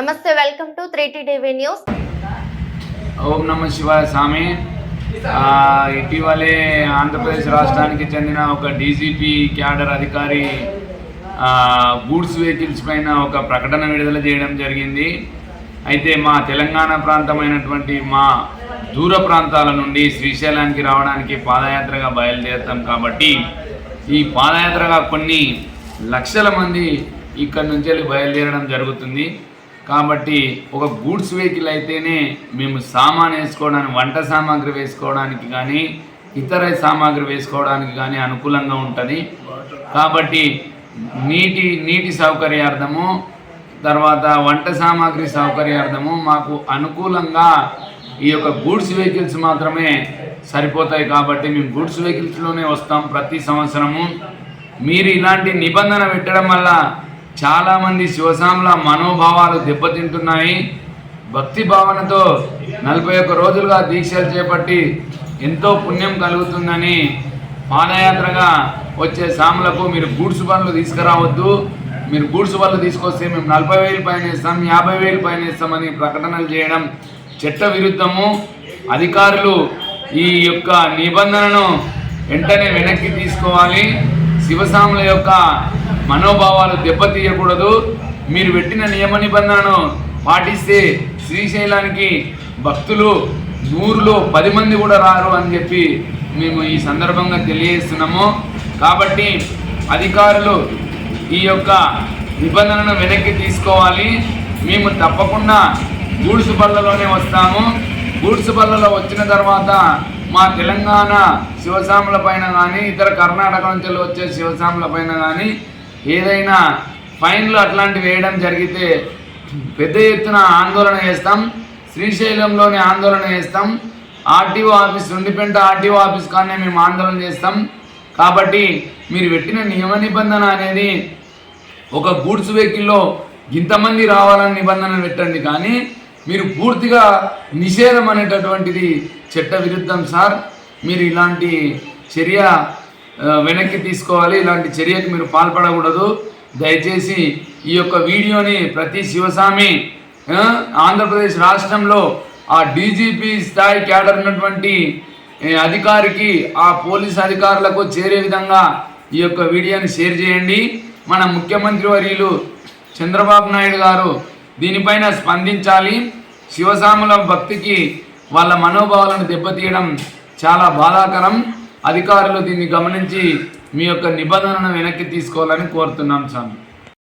నమస్తే welcome to three TV news. ఓం నమ శివాయ స్వామి. ఇటీవలే ఆంధ్రప్రదేశ్ రాష్ట్రానికి చెందిన ఒక డీజీపీ క్యాడర్ అధికారి గూడ్స్ వెహికల్స్ పైన ఒక ప్రకటన విడుదల చేయడం జరిగింది. అయితే మా తెలంగాణ ప్రాంతమైనటువంటి మా దూర ప్రాంతాల నుండి శ్రీశైలానికి రావడానికి పాదయాత్రగా బయలుదేరుతాం కాబట్టి ఈ పాదయాత్రగా కొన్ని లక్షల మంది ఇక్కడ నుంచి వెళ్ళి బయలుదేరడం జరుగుతుంది. కాబట్టి ఒక గూడ్స్ వెహికల్ అయితేనే మేము సామాన్ వేసుకోవడానికి వంట సామాగ్రి వేసుకోవడానికి కానీ ఇతర సామాగ్రి వేసుకోవడానికి కానీ అనుకూలంగా ఉంటుంది. కాబట్టి నీటి నీటి సౌకర్యార్థము తర్వాత వంట సామాగ్రి సౌకర్యార్థము మాకు అనుకూలంగా ఈ యొక్క గూడ్స్ వెహికల్స్ మాత్రమే సరిపోతాయి కాబట్టి మేము గూడ్స్ వెహికల్స్లోనే వస్తాం ప్రతి సంవత్సరము. మీరు ఇలాంటి నిబంధన పెట్టడం వల్ల చాలామంది శివసాముల మనోభావాలు దెబ్బతింటున్నాయి. భక్తి భావనతో నలభై ఒక్క రోజులుగా దీక్షలు చేపట్టి ఎంతో పుణ్యం కలుగుతుందని పాదయాత్రగా వచ్చే సాములకు మీరు గూడ్స్ బండ్లు తీసుకురావద్దు. మీరు గూడ్స్ బండ్లు తీసుకొస్తే మేము నలభై వేలు పైన ఇస్తాం యాభై వేలు పైన ఇస్తామని ప్రకటనలు చేయడం చట్ట విరుద్ధము. అధికారులు ఈ యొక్క నిబంధనను వెంటనే వెనక్కి తీసుకోవాలి. శివసాముల యొక్క మనోభావాలు దెబ్బతీయకూడదు. మీరు పెట్టిన నియమ నిబంధనను పాటిస్తే శ్రీశైలానికి భక్తులు నూరులో పది మంది కూడా రారు అని చెప్పి మేము ఈ సందర్భంగా తెలియజేస్తున్నాము. కాబట్టి అధికారులు ఈ యొక్క నిబంధనను వెనక్కి తీసుకోవాలి. మేము తప్పకుండా గూడ్స్ బళ్ళలోనే వస్తాము. గూడ్స్ బళ్ళలో వచ్చిన తర్వాత మా తెలంగాణ శివసాముల పైన కానీ ఇతర కర్ణాటక నుంచి వచ్చే శివసాముల పైన కానీ ఏదైనా ఫైన్లు అట్లాంటివి వేయడం జరిగితే పెద్ద ఎత్తున ఆందోళన చేస్తాం. శ్రీశైలంలోనే ఆందోళన చేస్తాం. ఆర్టీఓ ఆఫీస్ ఉండిపెంట ఆర్టీఓ ఆఫీస్ కానీ మేము ఆందోళన చేస్తాం. కాబట్టి మీరు పెట్టిన నియమ నిబంధన అనేది ఒక గూడ్స్ వెహికల్లో ఇంతమంది రావాలని నిబంధన పెట్టండి. కానీ మీరు పూర్తిగా నిషేధం అనేటటువంటిది చట్ట విరుద్ధం సార్. మీరు ఇలాంటి చర్య వెనక్కి తీసుకోవాలి. ఇలాంటి చర్యకు మీరు పాల్పడకూడదు. దయచేసి ఈ యొక్క వీడియోని ప్రతి శివస్వామి ఆంధ్రప్రదేశ్ రాష్ట్రంలో ఆ డీజీపీ స్థాయి క్యాడర్ ఉన్నటువంటి అధికారికి ఆ పోలీస్ అధికారులకు చేరే విధంగా ఈ యొక్క వీడియోని షేర్ చేయండి. మన ముఖ్యమంత్రి వర్యులు చంద్రబాబు నాయుడు గారు దీనిపైన స్పందించాలి. శివసాముల భక్తికి వాళ్ళ మనోభావాలను దెబ్బతీయడం చాలా బాధాకరం. అధికారులు దీన్ని గమనించి మీ యొక్క నిబంధనను వెనక్కి తీసుకోవాలని కోరుతున్నాం స్వామి.